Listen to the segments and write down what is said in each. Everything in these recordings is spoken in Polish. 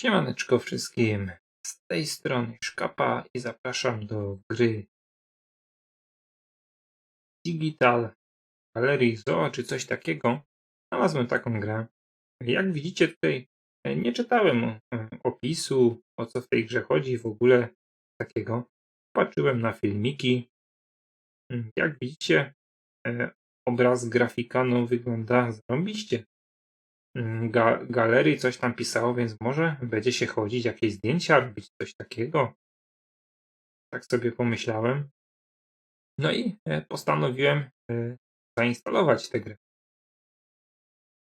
Siemaneczko wszystkim, z tej strony Szkapa i zapraszam do gry Digital Galerii Zoo czy coś takiego. Znalazłem taką grę. Jak widzicie tutaj e, nie czytałem e, opisu, o co w tej grze chodzi w ogóle takiego. Patrzyłem na filmiki. Mm, Jak widzicie e, obraz grafika no, wygląda zarąbiście. Mm, ga galerii coś tam pisało, więc może będzie się chodzić, jakieś zdjęcia robić, coś takiego. Tak sobie pomyślałem. No i e, postanowiłem e, zainstalować tę grę.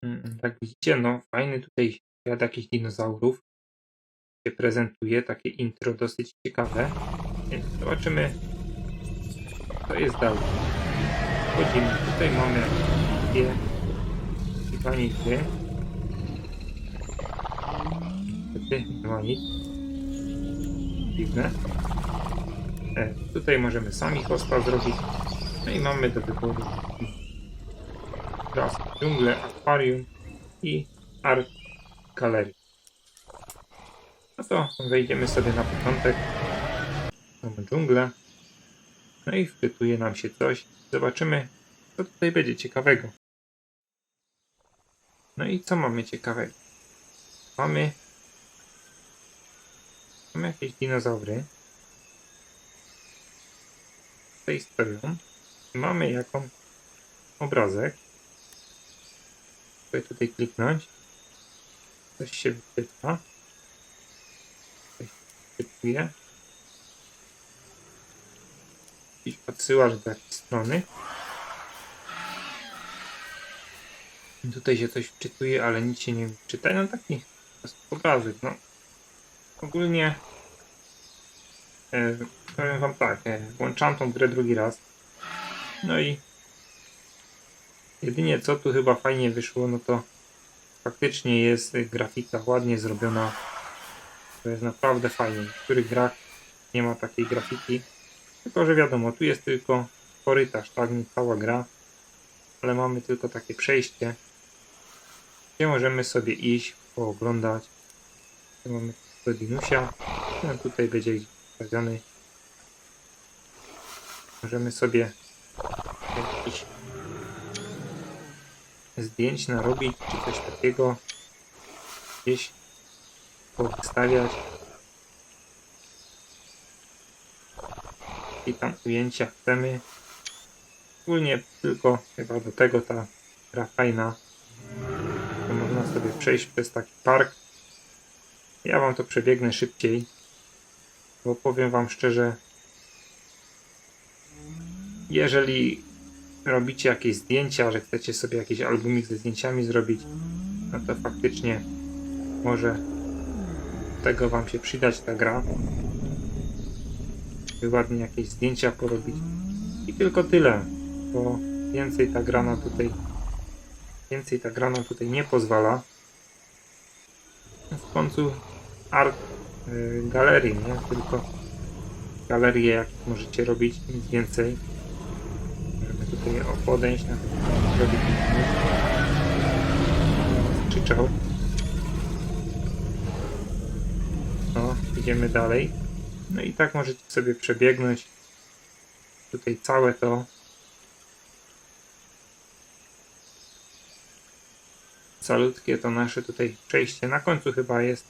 Mm, Jak widzicie, no fajny tutaj świat jakichś dinozaurów się prezentuje, takie intro dosyć ciekawe. Więc zobaczymy, co jest dalej. Wchodzimy, tutaj mamy dwie piramidky. Niestety nie ma nic. Dziwne. E, tutaj możemy sami hosta zrobić. No i mamy do wyboru raz dżunglę, akwarium i art galerii. No to wejdziemy sobie na początek. Mamy dżunglę. No i wpytuje nam się coś. Zobaczymy, co tutaj będzie ciekawego. No i co mamy ciekawego? Mamy Mamy jakieś dinozaury. Tutaj stoją. I mamy jakąś obrazek. Sobie tutaj kliknąć. Coś się wyświetla. Coś się wyświetluje. Jakiś odsyłasz do jakiejś strony. Tutaj się coś wczytuje, ale nic się nie czyta. No taki obrazek, no. Ogólnie e, powiem wam tak, e, włączam tą grę drugi raz. No i jedynie co tu chyba fajnie wyszło, no to faktycznie jest grafika ładnie zrobiona. To jest naprawdę fajnie. W niektórych grach nie ma takiej grafiki. Tylko, że wiadomo, tu jest tylko korytarz, tak, nie cała gra. Ale mamy tylko takie przejście, gdzie możemy sobie iść, pooglądać. Tu mamy do dinusia. No, tutaj będzie wstawiony. Możemy sobie jakiś zdjęć narobić, czy coś takiego gdzieś powystawiać. I tam ujęcia chcemy. Ogólnie tylko chyba do tego ta gra fajna. To można sobie przejść przez taki park ja wam to przebiegnę szybciej, bo powiem wam szczerze, jeżeli robicie jakieś zdjęcia, że chcecie sobie jakiś albumik ze zdjęciami zrobić, no to faktycznie może tego wam się przydać ta gra. By ładnie jakieś zdjęcia porobić. I tylko tyle, bo więcej ta gra nam tutaj więcej ta gra tutaj nie pozwala. W końcu art y, galerii, nie? Tylko galerie jak możecie robić, nic więcej. Możemy tutaj o podejść na zrobić krzyczał. No, idziemy dalej. No i tak możecie sobie przebiegnąć tutaj całe to. Calutkie to nasze tutaj przejście. Na końcu chyba jest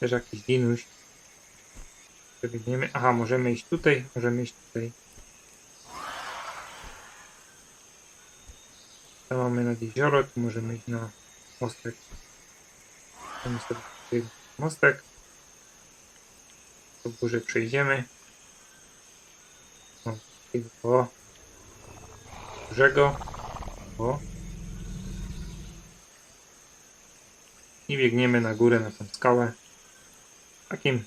też jakiś dinuś. Przebiegniemy. Aha, możemy iść tutaj, możemy iść tutaj. Tam mamy nad jezioro, tu możemy iść na mostek. Możemy sobie tutaj mostek. Po górze przejdziemy. O, o. Dużego. O. I biegniemy na górę na tą skałę takim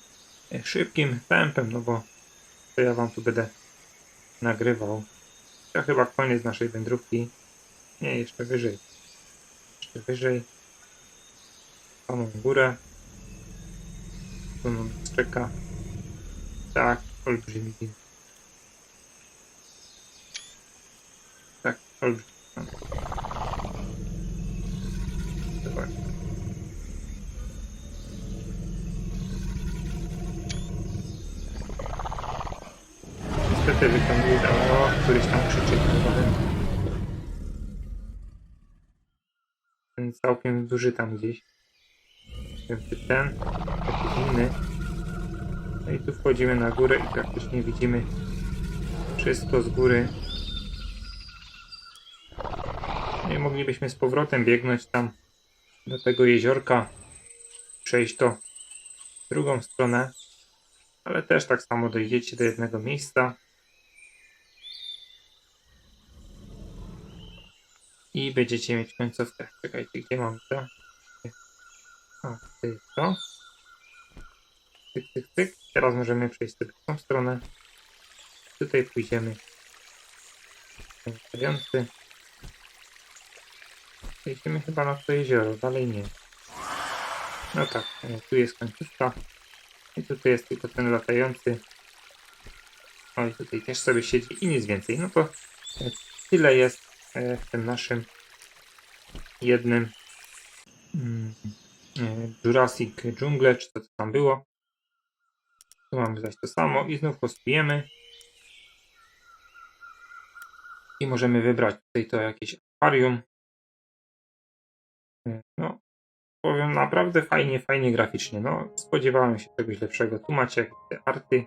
e, szybkim tempem, no bo to ja wam tu będę nagrywał. To chyba koniec naszej wędrówki. Nie, jeszcze wyżej. Jeszcze wyżej. Samą górę. Tu nam czeka. Tak, olbrzymi. Tak, olbrzymi. Zobacz. Niestety wykonuje, któryś tam krzyczy. Ten, całkiem duży tam gdzieś. Ten, jakiś inny. No i tu wchodzimy na górę i praktycznie widzimy wszystko z góry. No i moglibyśmy z powrotem biegnąć tam do tego jeziorka, przejść to w drugą stronę, ale też tak samo dojdziecie do jednego miejsca i będziecie mieć końcówkę. Czekajcie, gdzie mam to? O, to jest to. Tyk, tyk, tyk. Teraz możemy przejść w tą stronę. Tutaj pójdziemy. Stojący. Idziemy chyba na to jezioro, dalej nie. No tak, e, tu jest końcówka. I tutaj jest tylko ten latający. O i tutaj też sobie siedzi i nic więcej. No to e, tyle jest w tym naszym jednym mm, e, Jurassic Jungle, czy to co tam było. Tu mamy zaś to samo i znów postujemy. I możemy wybrać tutaj to jakieś akwarium. E, No, powiem naprawdę fajnie, fajnie graficznie. No, spodziewałem się czegoś lepszego. Tu macie jakieś te arty.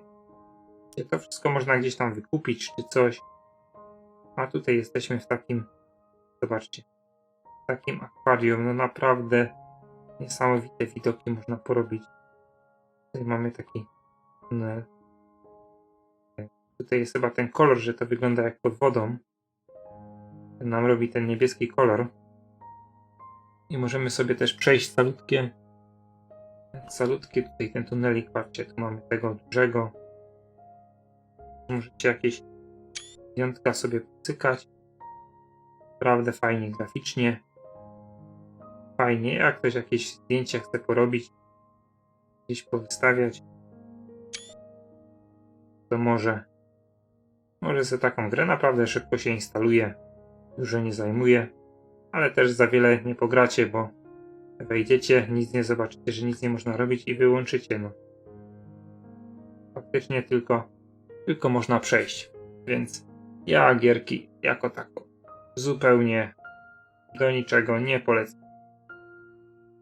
To wszystko można gdzieś tam wykupić czy coś. A tutaj jesteśmy w takim, zobaczcie, w takim akwarium. No naprawdę niesamowite widoki można porobić. Tutaj mamy taki tunel. Tutaj jest chyba ten kolor, że to wygląda jak pod wodą. Ten nam robi ten niebieski kolor. I możemy sobie też przejść salutkie. Salutkie tutaj ten tunelik, patrzcie, tu mamy tego dużego. Możecie jakieś jątka sobie cykać. Naprawdę fajnie graficznie. Fajnie, jak ktoś jakieś zdjęcia chce porobić, gdzieś powystawiać, to może może sobie taką grę naprawdę szybko się instaluje, dużo nie zajmuje, ale też za wiele nie pogracie, bo wejdziecie, nic nie zobaczycie, że nic nie można robić i wyłączycie, no. Faktycznie tylko, tylko można przejść, więc ja gierki jako tako zupełnie do niczego nie polecam.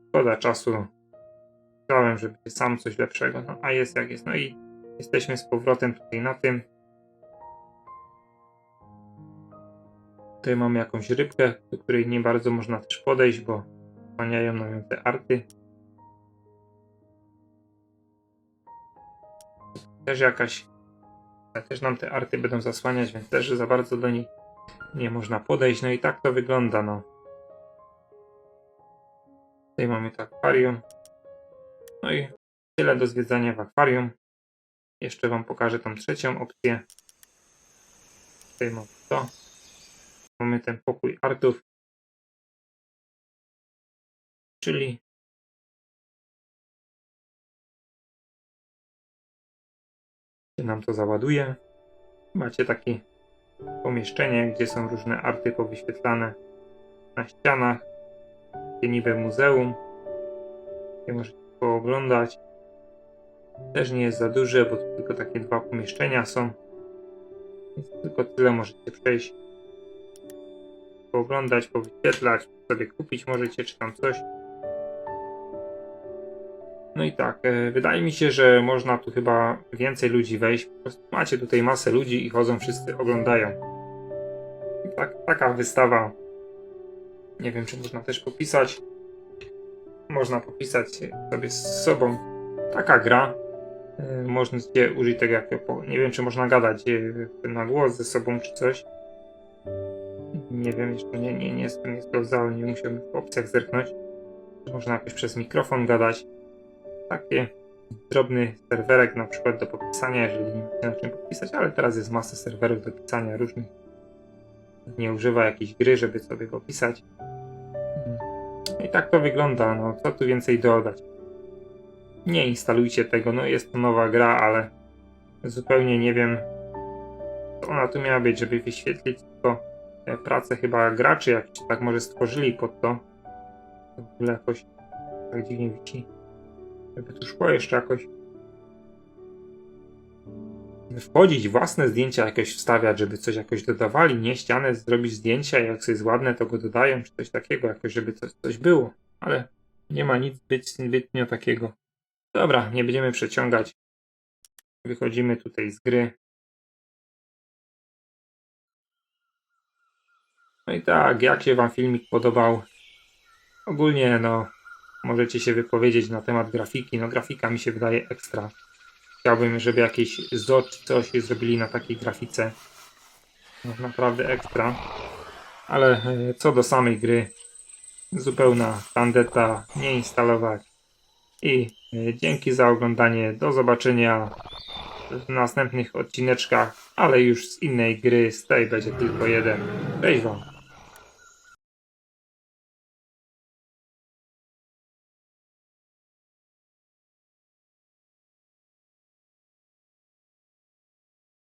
Szkoda czasu. Chciałem, żeby sam coś lepszego, no a jest jak jest. No i jesteśmy z powrotem tutaj na tym. Tutaj mamy jakąś rybkę, do której nie bardzo można też podejść, bo wspaniają nam te arty. Też jakaś, też nam te arty będą zasłaniać, więc też za bardzo do nich nie można podejść. No i tak to wygląda, no. Tutaj mamy to akwarium. No i tyle do zwiedzania w akwarium. Jeszcze Wam pokażę tą trzecią opcję. Tutaj mamy to. Mamy ten pokój artów. Czyli się nam to załaduje. Macie takie pomieszczenie, gdzie są różne arty powyświetlane na ścianach. Takie niby muzeum. Gdzie możecie pooglądać. Też nie jest za duże, bo tylko takie dwa pomieszczenia są. Więc tylko tyle możecie przejść. Pooglądać, powyświetlać, sobie kupić możecie, czy tam coś. No i tak, e, wydaje mi się, że można tu chyba więcej ludzi wejść. Po prostu macie tutaj masę ludzi i chodzą wszyscy, oglądają. Tak, taka wystawa. Nie wiem, czy można też popisać. Można popisać sobie z sobą. Taka gra. E, Można użyć tego Nie wiem, czy można gadać e, na głos ze sobą, czy coś. Nie wiem, jeszcze nie, nie, nie, nie sprawdzałem, nie musiałem w opcjach zerknąć. Można jakoś przez mikrofon gadać. Takie drobny serwerek na przykład do popisania, jeżeli nie wiecie na czym popisać, ale teraz jest masa serwerów do pisania różnych. Nie używa jakiejś gry, żeby sobie popisać. No I tak to wygląda, no co tu więcej dodać. Nie instalujcie tego, no jest to nowa gra, ale zupełnie nie wiem, co ona tu miała być, żeby wyświetlić tylko pracę chyba graczy, jak się tak może stworzyli pod to. To w ogóle jakoś tak dziwnie wisi. Żeby tu szło jeszcze jakoś. wchodzić, własne zdjęcia jakoś wstawiać, żeby coś jakoś dodawali, nie ścianę, zrobić zdjęcia, jak coś jest ładne, to go dodają, czy coś takiego, jakoś, żeby coś, coś było. Ale nie ma nic zbytnio takiego. Dobra, nie będziemy przeciągać. Wychodzimy tutaj z gry. No i tak, jak się Wam filmik podobał? Ogólnie, no, możecie się wypowiedzieć na temat grafiki. No, grafika mi się wydaje ekstra. Chciałbym, żeby jakieś ZO czy coś zrobili na takiej grafice. No, naprawdę ekstra. Ale e, co do samej gry, zupełna tandeta, nie instalować. I e, dzięki za oglądanie. Do zobaczenia w następnych odcineczkach, ale już z innej gry. Z tej będzie tylko jeden. Cześć Wam.